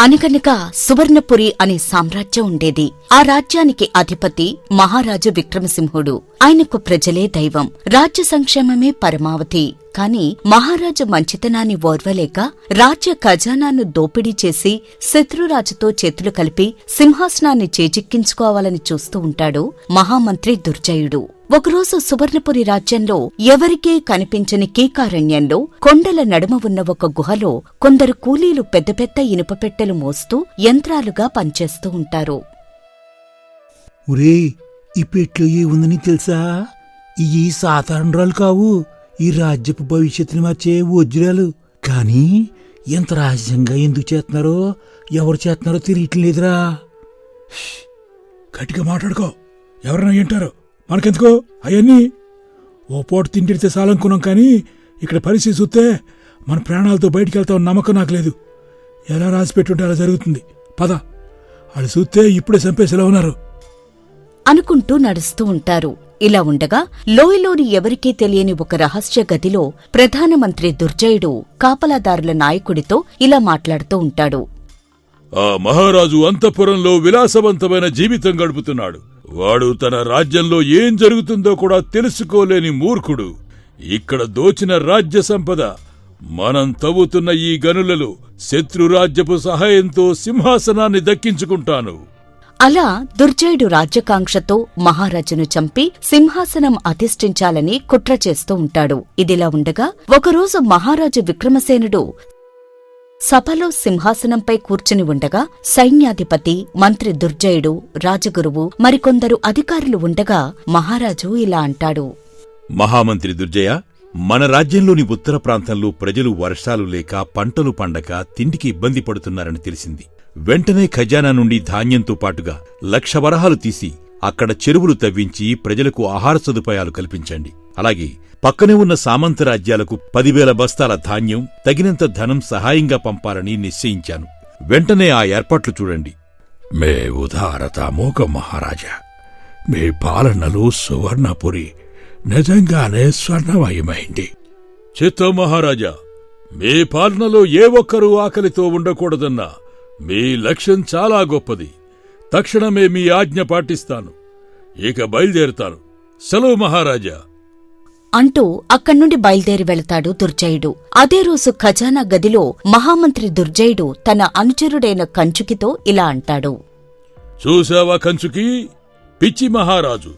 అనగనగా సువర్ణపురి అనే సామ్రాజ్యం ఉండేది. ఆ రాజ్యానికి అధిపతి మహారాజు విక్రమసింహుడు. ఆయనకు ప్రజలే దైవం. రాజ్య సంక్షేమమే పరమావధి. కాని మహారాజు మంచితనాన్ని ఓర్వలేక రాజ్య ఖజానాను దోపిడీ చేసి శత్రురాజుతో చేతులు కలిపి సింహాసనాన్ని చేజిక్కించుకోవాలని చూస్తూ ఉంటాడు మహామంత్రి దుర్జయుడు. ఒకరోజు సువర్ణపురి రాజ్యంలో ఎవరికీ కనిపించని కీకారణ్యంలో కొండల నడుమ ఉన్న ఒక గుహలో కొందరు కూలీలు పెద్ద పెద్ద ఇనుప పెట్టెలు మోస్తూ యంత్రాలుగా పనిచేస్తూ ఉంటారు. ఒరే ఈ పెట్లో ఏ ఉందని తెలుసా ఇవి సాధారణరాలు కావు. ఈ రాజ్యపు భవిష్యత్తుని మార్చే వజ్రాలు. కానీ ఎంత రహస్యంగా ఎందుకు చేస్తున్నారో ఎవరు చేస్తున్నారో తెలియట్లేదురా. గట్టిగా మాట్లాడుకో. ఎవరైనా వింటారో. మనకెందుకో? అవన్నీ ఓ పూట తిండితే చాలనుకున్నాం కానీ ఇక్కడ పరిస్థితి చూస్తే మన ప్రాణాలతో బయటికి వెళ్తాం నమ్మకం నాకు లేదు. ఎలా రాసి పెట్టుంటే అలా జరుగుతుంది. పద. వాళ్ళు చూస్తే ఇప్పుడే చంపేసేలా ఉన్నారు? అనుకుంటూ నడుస్తూ ఉంటారు. ఇలా ఉండగా లోయలోని ఎవరికీ తెలియని ఒక రహస్య గదిలో ప్రధానమంత్రి దుర్జయుడు కాపలాదారుల నాయకుడితో ఇలా మాట్లాడుతూ ఉంటాడు. ఆ మహారాజు అంతఃపురంలో విలాసవంతమైన జీవితం గడుపుతున్నాడు. వాడు తన రాజ్యంలో ఏం జరుగుతుందో కూడా తెలుసుకోలేని మూర్ఖుడు. ఇక్కడ దోచిన రాజ్య సంపద మనం తవ్వుతున్న ఈ గనులలో శత్రురాజ్యపు సహాయంతో సింహాసనాన్ని దక్కించుకుంటాను. అలా దుర్జయుడు రాజ్యకాంక్షతో మహారాజును చంపి సింహాసనం అధిష్ఠించాలని కుట్ర చేస్తూ ఉంటాడు. ఇదిలా ఉండగా ఒకరోజు మహారాజు విక్రమసేనుడు సభలో సింహాసనంపై కూర్చుని ఉండగా సైన్యాధిపతి మంత్రి దుర్జయుడు రాజగురువు మరికొందరు అధికారులు ఉండగా మహారాజు ఇలా అంటాడు. మహామంత్రి దుర్జయ మన రాజ్యంలోని ఉత్తర ప్రాంతంలో ప్రజలు వర్షాలు లేక పంటలు పండక తిండికి ఇబ్బంది పడుతున్నారని తెలిసింది. వెంటనే ఖజానా నుండి ధాన్యంతో పాటుగా లక్ష వరహాలు తీసి అక్కడ చెరువులు తవ్వించి ప్రజలకు ఆహార సదుపాయాలు కల్పించండి. అలాగే పక్కనే ఉన్న సామంత రాజ్యాలకు పదివేల బస్తాల ధాన్యం తగినంత ధనం సహాయంగా పంపాలని నిశ్చయించాను. వెంటనే ఆ ఏర్పాట్లు చూడండి. మే ఉదారత మోగ మహారాజా. మీ పాలనలో సువర్ణపురి నిజంగానే స్వర్ణమయమైంది. చిత్తం మహారాజా మీ పాలనలో ఏ ఒక్కరూ ఆకలితో ఉండకూడదన్నా మీ లక్ష్యం చాలా గొప్పది. తక్షణమే మీ ఆజ్ఞ పాటిస్తాను. ఇక బయలుదేరుతాను. సెలవు మహారాజా. అంటూ అక్కడ్నుండి బయలుదేరి వెళతాడు దుర్జయుడు. అదే రోజు ఖజానా గదిలో మహామంత్రి దుర్జయుడు తన అనుచరుడైన కంచుకితో ఇలా అంటాడు. చూశావా కంచుకి? పిచ్చి మహారాజు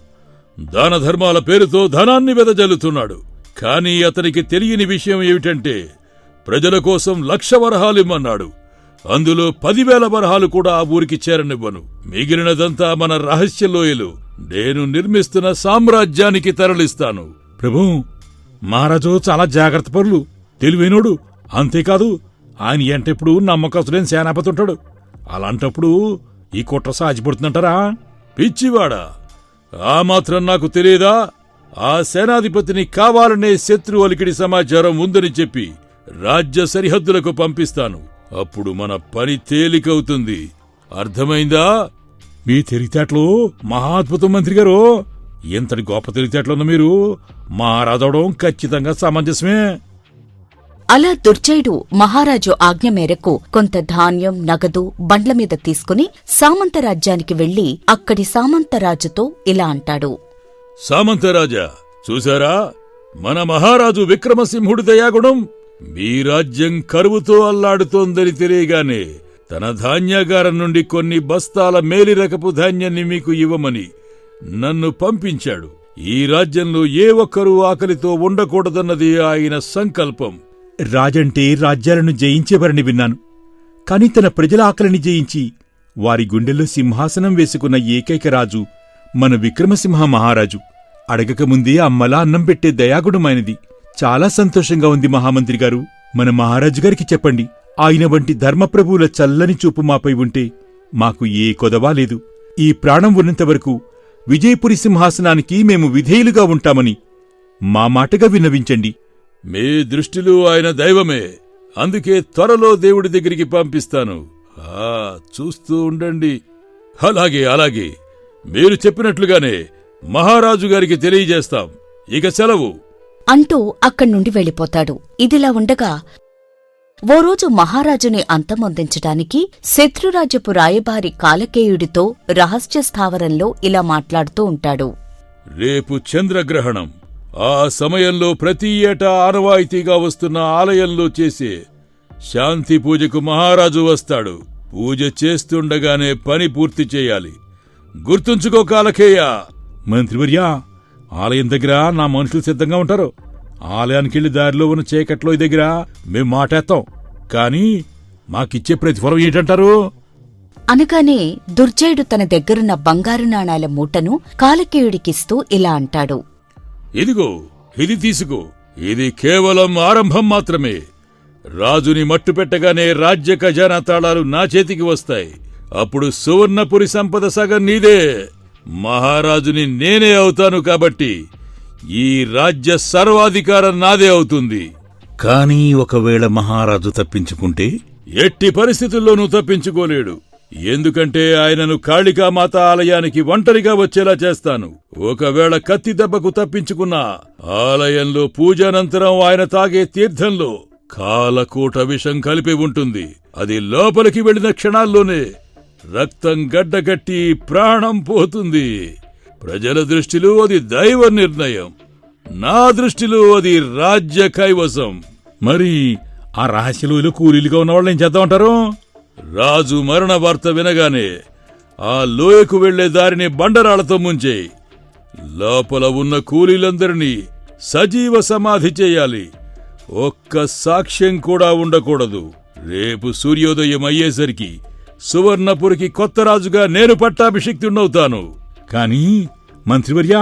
దాన ధర్మాల పేరుతో ధనాన్ని వెదజల్లుతున్నాడు. కాని అతనికి తెలియని విషయం ఏమిటంటే ప్రజల కోసం లక్ష వరహాలిమ్మన్నాడు అందులో పదివేల వరహాలు కూడా ఆ ఊరికి చేరనివ్వను. మిగిలినదంతా మన రహస్య లోయలు. నేను నిర్మిస్తున్న సామ్రాజ్యానికి తరలిస్తాను. ప్రభు మహారాజు చాలా జాగ్రత్త పరులు తెలివైనోడు. అంతేకాదు ఆయన ఎంటెప్పుడు నమ్మకస్తులైన సేనాపతి ఉంటాడు. అలాంటప్పుడు ఈ కుట్ర సాధ్యపడుతుందంటారా పిచ్చివాడా ఆ మాత్రం నాకు తెలియదా? ఆ సేనాధిపతిని కావాలనే శత్రు అలికిడి సమాచారం ఉందని చెప్పి రాజ్య సరిహద్దులకు పంపిస్తాను. అప్పుడు మన పని తేలికవుతుంది. అర్థమైందా? మీ తెలివితేటలు మహా అద్భుతం మంత్రి గారు. ఇంతటి గొప్ప తెలివితేటలున్న మీరు? మహారాజవడం ఖచ్చితంగా సమంజసమే. అలా దుర్జయుడు మహారాజు ఆజ్ఞ మేరకు కొంత ధాన్యం నగదు బండ్ల మీద తీసుకుని సామంతరాజ్యానికి వెళ్ళి అక్కడి సామంతరాజుతో ఇలా అంటాడు. సామంతరాజా చూశారా? మన మహారాజు విక్రమసింహుడి దయాగుణం మీ రాజ్యం కరువుతో అల్లాడుతోందని తెలియగానే తన ధాన్యాగారం నుండి కొన్ని బస్తాల మేలిరకపు ధాన్యాన్ని మీకు ఇవ్వమని నన్ను పంపించాడు. ఈ రాజ్యంలో ఏ ఒక్కరూ ఆకలితో ఉండకూడదన్నది ఆయన సంకల్పం. రాజంటే రాజ్యాలను జయించేవారని విన్నాను. కాని తన ప్రజల ఆకలిని జయించి వారి గుండెల్లో సింహాసనం వేసుకున్న ఏకైక రాజు మన విక్రమసింహ మహారాజు. అడగకముందే అమ్మలా అన్నం పెట్టే దయాగుణమైనది చాలా సంతోషంగా ఉంది మహామంత్రి గారు. మన మహారాజు గారికి చెప్పండి. ఆయన వంటి ధర్మప్రభువుల చల్లని చూపు మాపై ఉంటే మాకు ఏ కొదవా లేదు. ఈ ప్రాణం ఉన్నంతవరకు విజయపురి సింహాసనానికి మేము విధేయులుగా ఉంటామని మా మాటగా విన్నవించండి. మీ దృష్టిలో ఆయన దైవమే. అందుకే త్వరలో దేవుడి దగ్గరికి పంపిస్తాను. ఆ చూస్తూ ఉండండి. అలాగే అలాగే. మీరు చెప్పినట్లుగానే మహారాజు గారికి తెలియజేస్తాం. ఇక సెలవు. అంటూ అక్కడ్నుండి వెళ్ళిపోతాడు. ఇదిలా ఉండగా ఓ రోజు మహారాజుని అంతమొందించటానికి శత్రురాజ్యపు రాయబారి కాలకేయుడితో రహస్య స్థావరంలో ఇలా మాట్లాడుతూ ఉంటాడు. రేపు చంద్రగ్రహణం. ఆ సమయంలో ప్రతి ఏటా ఆనవాయితీగా వస్తున్న ఆలయంలో చేసే శాంతి పూజకు మహారాజు వస్తాడు. పూజ చేస్తుండగానే పని పూర్తి చేయాలి. గుర్తుంచుకో కాలకేయ. మంత్రివర్యా ఆలయం దగ్గర నా మనుషులు సిద్ధంగా ఉంటారు. ఆలయానికెళ్ళి దారిలో ఉన్న చీకట్లో దగ్గర మేం మాటేస్తాం కానీ మాకిచ్చే ప్రతిఫలం ఏంటంటారు? అనగానే దుర్జయుడు తన దగ్గరున్న బంగారు నాణాల మూటను కాలకేయుడికిస్తూ ఇలా అంటాడు. ఇదిగో ఇది తీసుకో. ఇది కేవలం ఆరంభం మాత్రమే. రాజుని మట్టు పెట్టగానే రాజ్య ఖజానా తాళాలు నా చేతికి వస్తాయి. అప్పుడు సువర్ణపురి సంపద సగం నీదే. మహారాజుని నేనే అవుతాను కాబట్టి ఈ రాజ్య సర్వాధికారం నాదే అవుతుంది. కానీ ఒకవేళ మహారాజు తప్పించుకుంటే? ఎట్టి పరిస్థితుల్లోనూ తప్పించుకోలేడు. ఎందుకంటే ఆయనను కాళికామాత ఆలయానికి ఒంటరిగా వచ్చేలా చేస్తాను. ఒకవేళ కత్తి దెబ్బకు తప్పించుకున్నా ఆలయంలో పూజానంతరం ఆయన తాగే తీర్థంలో కాలకూట విషం కలిపి ఉంటుంది. అది లోపలికి వెళ్ళిన క్షణాల్లోనే రక్తం గడ్డగట్టి ప్రాణం పోతుంది. ప్రజల దృష్టిలో అది దైవ నిర్ణయం. నా దృష్టిలో అది రాజ్య కైవసం. మరి ఆ రహస్యలు కూలీలుగా ఉన్న వాళ్ళని ఏం చేద్దామంటారు రాజు మరణ వార్త వినగానే ఆ లోయకు వెళ్ళే దారిని బండరాళ్ళతో ముంచేయి లోపల ఉన్న కూలీలందరినీ సజీవ సమాధి చేయాలి. ఒక్క సాక్ష్యం కూడా ఉండకూడదు. రేపు సూర్యోదయం అయ్యేసరికి సువర్ణపురికి కొత్త రాజుగా నేను పట్టాభిషిక్తున్నవుతాను కానీ మంత్రివర్యా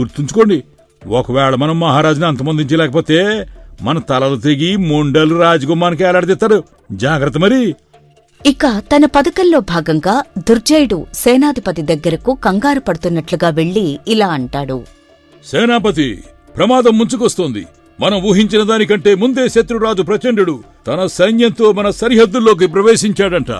గుర్తుంచుకోండి ఒకవేళ మనం మహారాజుని అంతమొందించలేకపోతే మన తలలు తెగి మొండలు రాజకుమారికి ఏలాడదీస్తారు. జాగ్రత్త మరి. ఇక తన పథకంలో భాగంగా దుర్జయుడు సేనాధిపతి దగ్గరకు కంగారు పడుతున్నట్లుగా వెళ్ళి ఇలా అంటాడు. సేనాపతి ప్రమాదం ముంచుకొస్తోంది. మనం ఊహించిన దానికంటే ముందే శత్రురాజు ప్రచండు తన సైన్యంతో మన సరిహద్దుల్లోకి ప్రవేశించాడంట.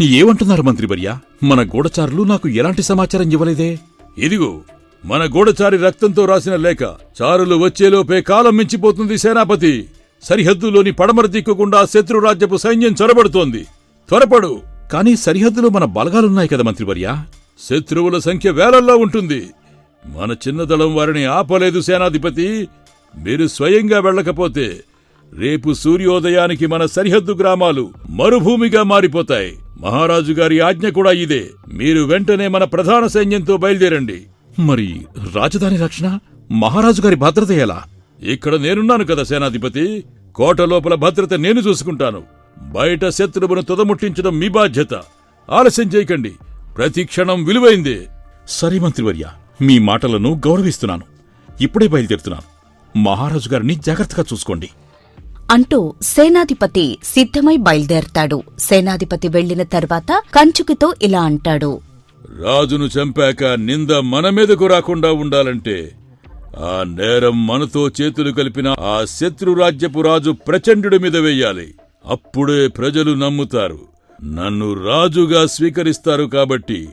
ఏమంటున్నారు మంత్రివర్య? మన గూఢచారులు నాకు ఎలాంటి సమాచారం ఇవ్వలేదే? ఇదిగో మన గూఢచారి రక్తంతో రాసిన లేఖ చారులు వచ్చేలోపే కాలం మించిపోతుంది సేనాపతి. సరిహద్దులోని పడమర దిక్కుకుండా శత్రురాజ్యపు సైన్యం చొరబడుతోంది. త్వరపడు. కానీ సరిహద్దులో మన బలగాలున్నాయి కదా మంత్రివర్య? శత్రువుల సంఖ్య వేలల్లో ఉంటుంది. మన చిన్న దళం వారిని ఆపలేదు సేనాధిపతి. మీరు స్వయంగా వెళ్ళకపోతే రేపు సూర్యోదయానికి మన సరిహద్దు గ్రామాలు మరుభూమిగా మారిపోతాయి. మహారాజు గారి ఆజ్ఞ కూడా ఇదే. మీరు వెంటనే మన ప్రధాన సైన్యంతో బయలుదేరండి. మరి రాజధాని రక్షణ? మహారాజు గారి భద్రత ఎలా? ఇక్కడ నేనున్నాను కదా సేనాధిపతి. కోట లోపల భద్రత నేను చూసుకుంటాను. బయట శత్రువును తుదముట్టించడం మీ బాధ్యత. ఆలస్యం చేయకండి. ప్రతి క్షణం విలువైందే. సరే మంత్రివర్య మీ మాటలను గౌరవిస్తున్నాను. ఇప్పుడే బయలుదేరుతున్నాను. మహారాజు గారిని జాగ్రత్తగా చూసుకోండి. అంటూ సేనాధిపతి సిద్ధమై బయలుదేరతాడు. సేనాధిపతి వెళ్ళిన తర్వాత కంచుకితో ఇలా అంటాడు. రాజును చంపాక నింద మన మీదకు రాకుండా ఉండాలంటే ఆ నేరం మనతో చేతులు కలిపిన ఆ శత్రురాజ్యపు రాజు ప్రచండుడి మీద వెయ్యాలి అప్పుడే ప్రజలు నమ్ముతారు. నన్ను రాజుగా స్వీకరిస్తారు కాబట్టి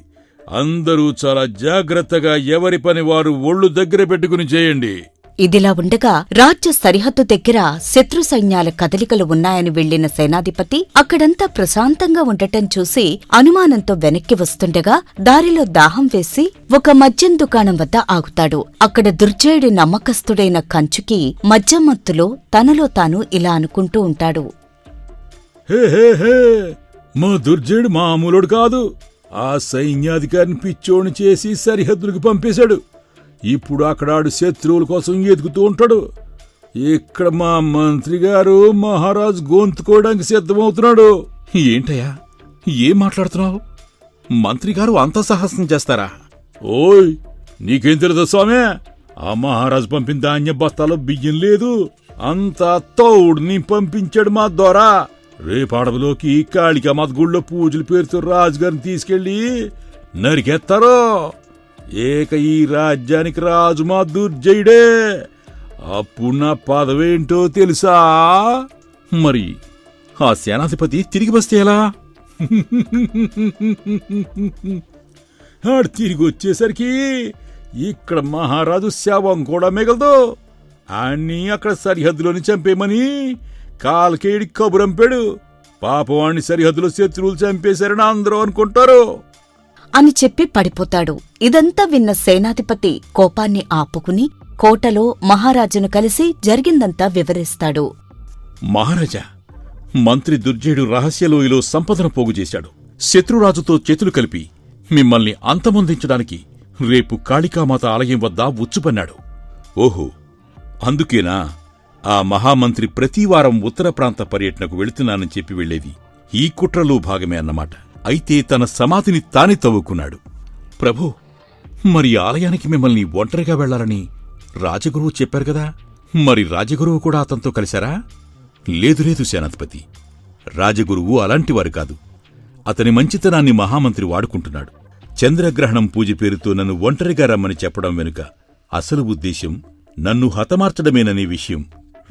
అందరూ చాలా జాగ్రత్తగా ఎవరి పని వారు ఒళ్ళు దగ్గర పెట్టుకుని చేయండి. ఇదిలా ఉండగా రాజ్య సరిహద్దు దగ్గర శత్రు సైన్యాల కదలికలు ఉన్నాయని వెళ్ళిన సేనాధిపతి అక్కడంతా ప్రశాంతంగా ఉండటం చూసి అనుమానంతో వెనక్కి వస్తుండగా దారిలో దాహం వేసి ఒక మద్యం దుకాణం వద్ద ఆగుతాడు. అక్కడ దుర్జయుడి నమ్మకస్తుడైన కంచుకి మద్యమత్తులో తనలో తాను ఇలా అనుకుంటూ ఉంటాడు. హే హే హే! మా దుర్జయుడు మామూలుడు కాదు. ఆ సైన్యాధికారిని పిచ్చోని చేసి సరిహద్దులకు పంపేశాడు. ఇప్పుడు అక్కడ ఆడు శత్రువుల కోసం ఎదుగుతూ ఉంటాడు. ఇక్కడ మా మంత్రి గారు మహారాజు గొంతుకోవడానికి సిద్ధమవుతున్నాడు. ఏంటయ్యా? ఏం మాట్లాడుతున్నావు? మంత్రి గారు అంత సాహసం చేస్తారా? ఓయ్ నీకేం తెలుదా స్వామి? ఆ మహారాజు పంపిన ధాన్య బస్తాలో బియ్యం లేదు. అంతా తౌడుని పంపించాడు మా ద్వారా. రేపు అడవిలోకి కాళికామాత గుళ్ళో పూజల పేరుతో రాజుగారిని తీసుకెళ్ళి నరికేస్తారు. ఏక ఈ రాజ్యానికి రాజు మా దుర్జయుడే. అప్పుడు నా పదవేంటో తెలుసా? మరి ఆ సేనాధిపతి తిరిగి వస్తే ఎలా? ఆడు తిరిగి వచ్చేసరికి ఇక్కడ మహారాజు శవం కూడా మిగలదు. అన్నీ అక్కడ సరిహద్దులోని చంపేమని కాల్కేడి కబురంపాడు పాపవాణ్ణి సరిహద్దులో శత్రువులు చంపేశారని అందరూ అనుకుంటారు. అని చెప్పి పడిపోతాడు. ఇదంతా విన్న సేనాధిపతి కోపాన్ని ఆపుకుని కోటలో మహారాజును కలిసి జరిగిందంతా వివరిస్తాడు. మహారాజా మంత్రి దుర్జయుడు రహస్యలోయలో సంపదను పోగు చేశాడు. శత్రురాజుతో చేతులు కలిపి మిమ్మల్ని అంతమొందించడానికి రేపు కాళికామాత ఆలయం వద్ద ఉచ్చుపన్నాడు. ఓహో అందుకేనా ఆ మహామంత్రి ప్రతివారం ఉత్తర ప్రాంత పర్యటనకు వెళుతున్నానని చెప్పి వెళ్ళేది ఈ కుట్రలో భాగమే అన్నమాట. అయితే తన సమాధిని తానే తవ్వుకున్నాడు. ప్రభు మరి ఆలయానికి మిమ్మల్ని ఒంటరిగా వెళ్ళాలని రాజగురువు చెప్పారు కదా? మరి రాజగురువు కూడా అతనితో కలిశారా? లేదు లేదు సేనాధిపతి. రాజగురువు అలాంటివారు కాదు. అతని మంచితనాన్ని మహామంత్రి వాడుకుంటున్నాడు. చంద్రగ్రహణం పూజ పేరుతో నన్ను ఒంటరిగా రమ్మని చెప్పడం వెనుక అసలు ఉద్దేశ్యం నన్ను హతమార్చడమేననే విషయం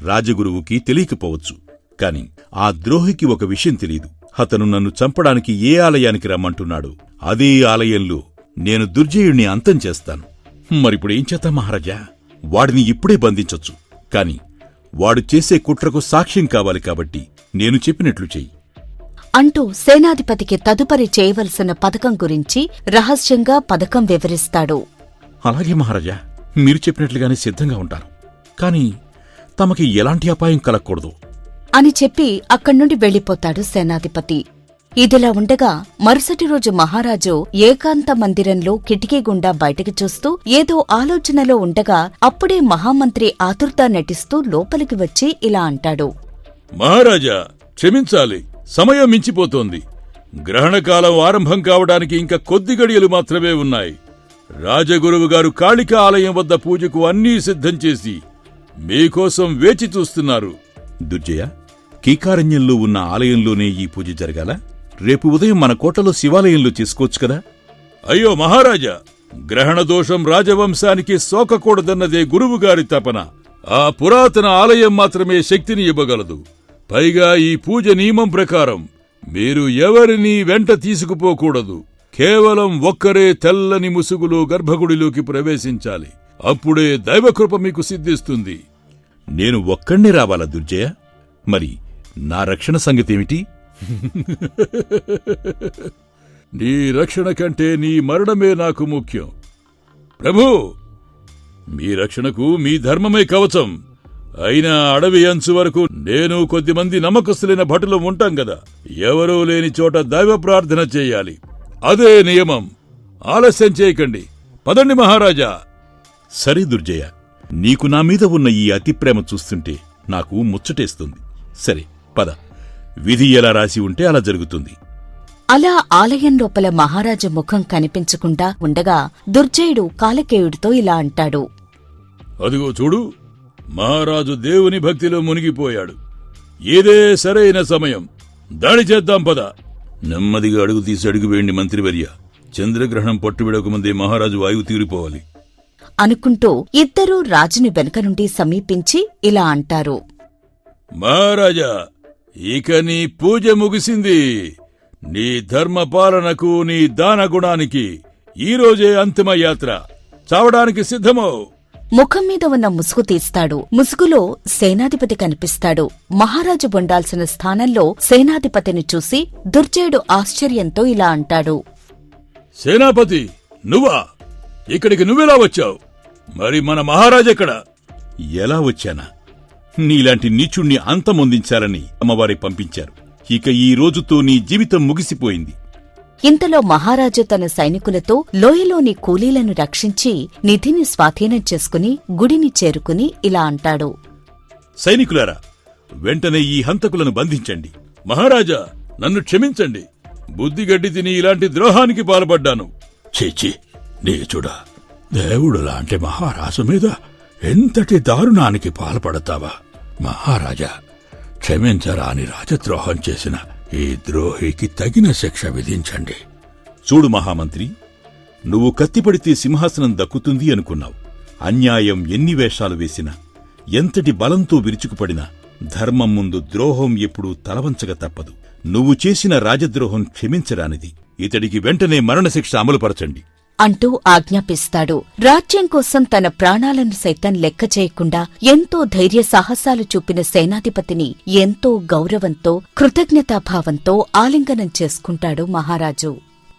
రాజగురువుకి తెలియకపోవచ్చు. కాని ఆ ద్రోహికి ఒక విషయం తెలియదు. అతను నన్ను చంపడానికి ఏ ఆలయానికి రమ్మంటున్నాడు అదే ఆలయంలో నేను దుర్జయుణ్ణి అంతం చేస్తాను. మరిప్పుడు ఏం చేద్దాం మహారాజా? వాడిని ఇప్పుడే బంధించొచ్చు. కాని వాడు చేసే కుట్రకు సాక్ష్యం కావాలి కాబట్టి నేను చెప్పినట్లు చెయ్యి. అంటూ సేనాధిపతికి తదుపరి చేయవలసిన పథకం గురించి రహస్యంగా పథకం వివరిస్తాడు. అలాగే మహారాజా మీరు చెప్పినట్లుగానే సిద్ధంగా ఉంటాను. కాని తమకి ఎలాంటి అపాయం కలగకూడదు. అని చెప్పి అక్కడ్నుండి వెళ్ళిపోతాడు సేనాధిపతి. ఇదిలా ఉండగా మరుసటి రోజు మహారాజు ఏకాంత మందిరంలో కిటికీ గుండా బయటికి చూస్తూ ఏదో ఆలోచనలో ఉండగా అప్పుడే మహామంత్రి ఆతుర్త నటిస్తూ లోపలికి వచ్చి ఇలా అంటాడు. మహారాజా క్షమించాలి. సమయం మించిపోతోంది. గ్రహణకాలం ఆరంభం కావడానికి ఇంకా కొద్ది గడియలు మాత్రమే ఉన్నాయి. రాజగురువు గారు కాళికా ఆలయం వద్ద పూజకు అన్నీ సిద్ధం చేసి మీకోసం వేచి చూస్తున్నారు. దుర్జయ కీకారణ్యంలో ఉన్న ఆలయంలోనే ఈ పూజ జరగాల? రేపు ఉదయం మన కోటలో శివాలయంలో చేసుకోవచ్చు కదా? అయ్యో మహారాజా! గ్రహణ దోషం రాజవంశానికి సోకకూడదన్నదే గురువుగారి తపన. ఆ పురాతన ఆలయం మాత్రమే శక్తిని ఇవ్వగలదు. పైగా ఈ పూజ నియమం ప్రకారం మీరు ఎవరినీ వెంట తీసుకుపోకూడదు. కేవలం ఒక్కరే తెల్లని ముసుగులో గర్భగుడిలోకి ప్రవేశించాలి. అప్పుడే దైవకృప మీకు సిద్ధిస్తుంది. నేను ఒక్కణ్ణే రావాలా దుర్జయ? మరి నా రక్షణ సంగతేమిటి? నీ రక్షణ కంటే నీ మరణమే నాకు ముఖ్యం. ప్రభు మీ రక్షణకు మీ ధర్మమే కవచం. అయినా అడవి అంచు వరకు నేను కొద్దిమంది నమ్మకస్తులైన భటులు ఉంటాం గదా. ఎవరూ లేని చోట దైవ ప్రార్థన చేయాలి. అదే నియమం. ఆలస్యం చేయకండి. పదండి మహారాజా. సరే దుర్జయ నీకు నా మీద ఉన్న ఈ అతి ప్రేమ చూస్తుంటే నాకు ముచ్చటేస్తుంది. సరే. పద. విధి ఎలా రాసి ఉంటే అలా జరుగుతుంది. అలా ఆలయం లోపల మహారాజు ముఖం కనిపించకుండా ఉండగా దుర్జయుడు కాలకేయుడితో ఇలా అంటాడు. అదిగో చూడు మహారాజు దేవుని భక్తిలో మునిగిపోయాడు. ఇదే సరైన సమయం. దాడి చేద్దాం పద. నెమ్మదిగా అడుగు తీసి అడుగు వేయండి మంత్రివర్య. చంద్రగ్రహణం పట్టుబిడక ముందే మహారాజు వాయువు తీరిపోవాలి. అనుకుంటూ ఇద్దరూ రాజుని వెనక నుండి సమీపించి ఇలా అంటారు. మహారాజా ఇక నీ పూజ ముగిసింది. నీ ధర్మ పాలనకు నీ దాన గుణానికి ఈరోజే అంతిమ యాత్ర. చావడానికి సిద్ధమో? ముఖం మీద ఉన్న ముసుగు తీస్తాడు. ముసుగులో సేనాధిపతి కనిపిస్తాడు. మహారాజు ఉండాల్సిన స్థానంలో సేనాధిపతిని చూసి దుర్జయుడు ఆశ్చర్యంతో ఇలా అంటాడు. సేనాపతి నువ్వా? ఇక్కడికి నువ్వెలా వచ్చావు? మరి మన మహారాజెక్కడ? ఎలా వచ్చానా? నీలాంటి నీచుణ్ణి అంతమొందించాలని అమ్మవారి పంపించారు. ఇక ఈ రోజుతో నీ జీవితం ముగిసిపోయింది. ఇంతలో మహారాజు తన సైనికులతో లోయలోని కూలీలను రక్షించి నిధిని స్వాధీనం చేసుకుని గుడిని చేరుకుని ఇలా అంటాడు. సైనికులారా వెంటనే ఈ హంతకులను బంధించండి. మహారాజా నన్ను క్షమించండి. బుద్ధిగడ్డి తిని ఇలాంటి ద్రోహానికి పాల్పడ్డాను. చీచి నీచుడా దేవుడు లాంటి మహారాజు మీద ఎంతటి దారుణానికి పాల్పడతావా? మహారాజా క్షమించరాని రాజద్రోహం చేసిన ఈ ద్రోహికి తగిన శిక్ష విధించండి. చూడు మహామంత్రి నువ్వు కత్తిపడితే సింహాసనం దక్కుతుంది అనుకున్నావు. అన్యాయం ఎన్ని వేషాలు వేసినా ఎంతటి బలంతో విరుచుకుపడినా ధర్మం ముందు ద్రోహం ఎప్పుడూ తలవంచక తప్పదు. నువ్వు చేసిన రాజద్రోహం క్షమించరానిది. ఇతడికి వెంటనే మరణశిక్ష అమలుపరచండి. అంటూ ఆజ్ఞాపిస్తాడు. రాజ్యం కోసం తన ప్రాణాలను సైతం లెక్క చేయకుండా ఎంతో ధైర్య సాహసాలు చూపిన సేనాధిపతిని ఎంతో గౌరవంతో కృతజ్ఞతాభావంతో ఆలింగనం చేసుకుంటాడు మహారాజు.